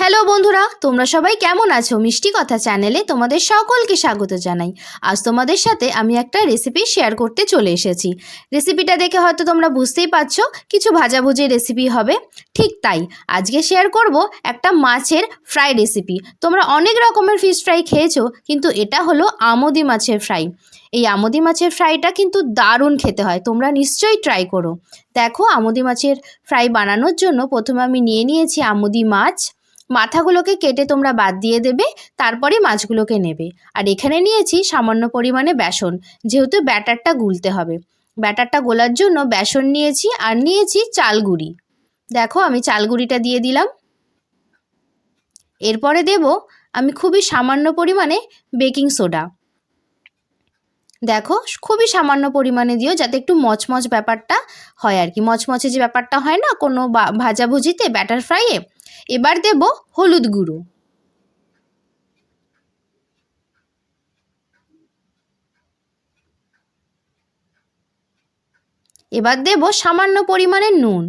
Hello বন্ধুরা, তোমরা সবাই কেমন আছো? মিষ্টি কথা চ্যানেলে তোমাদের সকলকে স্বাগত জানাই। আজ তোমাদের সাথে আমি একটা রেসিপি শেয়ার করতে চলে এসেছি। রেসিপিটা দেখে হয়তো তোমরা বুঝতেই পারছ, কিছু ভাজাভুজি রেসিপি হবে। ঠিক তাই, আজকে শেয়ার করব একটা মাছের ফ্রাই রেসিপি তোমরা অনেক রকমের ফিশ ফ্রাই খেয়েছো, কিন্তু এটা হলো আমদি মাছের ফ্রাই এই আমদি মাছের ফ্রাইটা কিন্তু দারুণ খেতে হয়, তোমরা নিশ্চয়ই ট্রাই করো। দেখো, আমদি মাছের ফ্রাই বানানোর জন্য প্রথমে আমি নিয়ে নিয়েছি আমদি মাছ। মাথাগুলোকে কেটে তোমরা বাদ দিয়ে দেবে, তারপরে মাছগুলোকে নেবে। আর এখানে নিয়েছি সামান্য পরিমাণে বেসন, যেহেতু ব্যাটারটা গুলতে হবে। ব্যাটারটা গোলার জন্য বেসন নিয়েছি আর নিয়েছি চালগুড়ি দেখো আমি চালগুড়িটা দিয়ে দিলাম। এরপরে দেব আমি খুবই সামান্য পরিমাণে বেকিং সোডা। দেখো খুবই সামান্য পরিমাণে দিও যাতে একটু মচমচ ব্যাপারটা হয় আর কি। মচমচে যে ব্যাপারটা হয় না, কোনো ভাজাভুজিতে, ব্যাটার ফ্রাইয়ে এবার দেব হলুদ গুঁড়ো। এবার দেব সামান্য পরিমাণে নুন।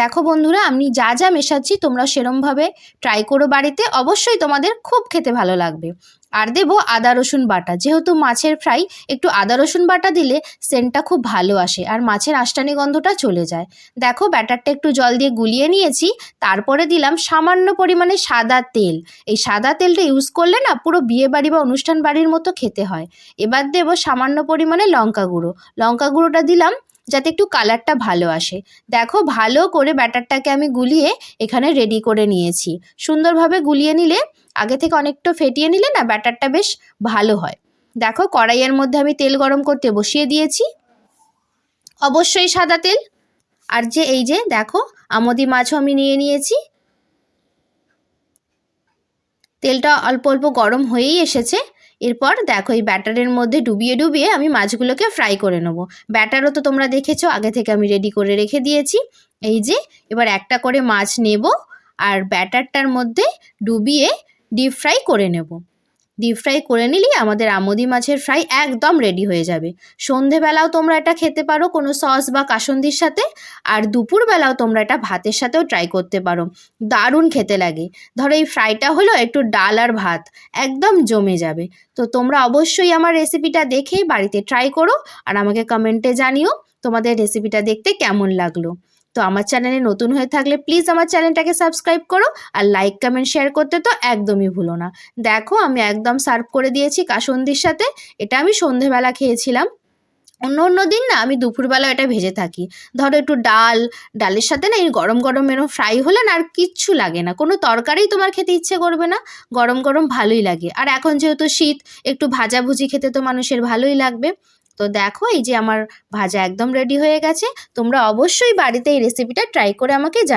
দেখো বন্ধুরা, আমি যা যা মেশাচ্ছি তোমরা সেরমভাবে ট্রাই করো বাড়িতে। অবশ্যই তোমাদের খুব খেতে ভালো লাগবে। আর দেব আদা, রসুন বাটা। যেহেতু মাছের ফ্রাই একটু আদা, রসুন বাটা দিলে সেন্টটা খুব ভালো আসে আর মাছের আষ্টানি গন্ধটা চলে যায়। দেখো, ব্যাটারটা একটু জল দিয়ে গুলিয়ে নিয়েছি। তারপরে দিলাম সামান্য পরিমাণে সাদা তেল। এই সাদা তেলটা ইউজ করলে না পুরো বিয়ে বাড়ি বা অনুষ্ঠান বাড়ির মতো খেতে হয়। এবার দেব সামান্য পরিমাণে লঙ্কা গুঁড়ো। লঙ্কা গুঁড়োটা দিলাম যাতে একটু কালারটা ভালো আসে। দেখো, ভালো করে ব্যাটারটাকে আমি গুলিয়ে এখানে রেডি করে নিয়েছি। সুন্দরভাবে গুলিয়ে নিলে, আগে থেকে অনেকটা ফেটিয়ে নিলে না ব্যাটারটা বেশ ভালো হয়। দেখো, কড়াইয়ের মধ্যে আমি তেল গরম করতে বসিয়ে দিয়েছি। অবশ্যই সাদা তেল। আর যে, এই যে, দেখো, আমদি মাছও আমি নিয়ে নিয়েছি। তেলটা অল্প অল্প গরম হয়েই এসেছে। এরপর দেখো এই ব্যাটারের মধ্যে ডুবিয়ে ডুবিয়ে আমি মাছগুলোকে ফ্রাই করে নেব। ব্যাটারও তো তোমরা দেখেছ, আগে থেকে আমি রেডি করে রেখে দিয়েছি। এই যে, এবার একটা করে মাছ নেব আর ব্যাটারটার মধ্যে ডুবিয়ে ডিপ ফ্রাই করে নেব। ডিপ ফ্রাই করে নিলেই আমাদের আমদি মাছের ফ্রাই একদম রেডি হয়ে যাবে। সন্ধেবেলাও তোমরা এটা খেতে পারো কোনো সস বা কাসন্দির সাথে, আর দুপুরবেলাও তোমরা এটা ভাতের সাথেও ট্রাই করতে পারো। দারুণ খেতে লাগে। ধরো এই ফ্রাইটা হলো একটু ডাল আর ভাত, একদম জমে যাবে। তো তোমরা অবশ্যই আমার রেসিপিটা দেখেই বাড়িতে ট্রাই করো, আর আমাকে কমেন্টে জানিও তোমাদের রেসিপিটা দেখতে কেমন লাগল। তো আমার চ্যানেলে নতুন হয়ে থাকলে প্লিজ আমার চ্যানেলটাকে সাবস্ক্রাইব করো আর লাইক কমেন্ট শেয়ার করতে তো একদমই ভুলো না। দেখো আমি একদম সার্ভ করে দিয়েছি কাসন্দির সাথে, এটা আমি সন্ধেবেলা খেয়েছিলাম। অন্য অন্য দিন না আমি দুপুরবেলা এটা ভেজে থাকি। ধরো একটু ডাল, ডালের সাথে না এই গরম গরম এরকম ফ্রাই হলে না আর কিচ্ছু লাগে না। কোনো তরকারি তোমার খেতে ইচ্ছে করবে না, গরম গরম ভালোই লাগে। আর এখন যেহেতু শীত, একটু ভাজাভুজি খেতে তো মানুষের ভালোই লাগবে। তো দেখো, এই যে আমার ভাজা একদম রেডি হয়ে গেছে। তোমরা অবশ্যই বাড়িতে এই রেসিপিটা ট্রাই করে আমাকে জানি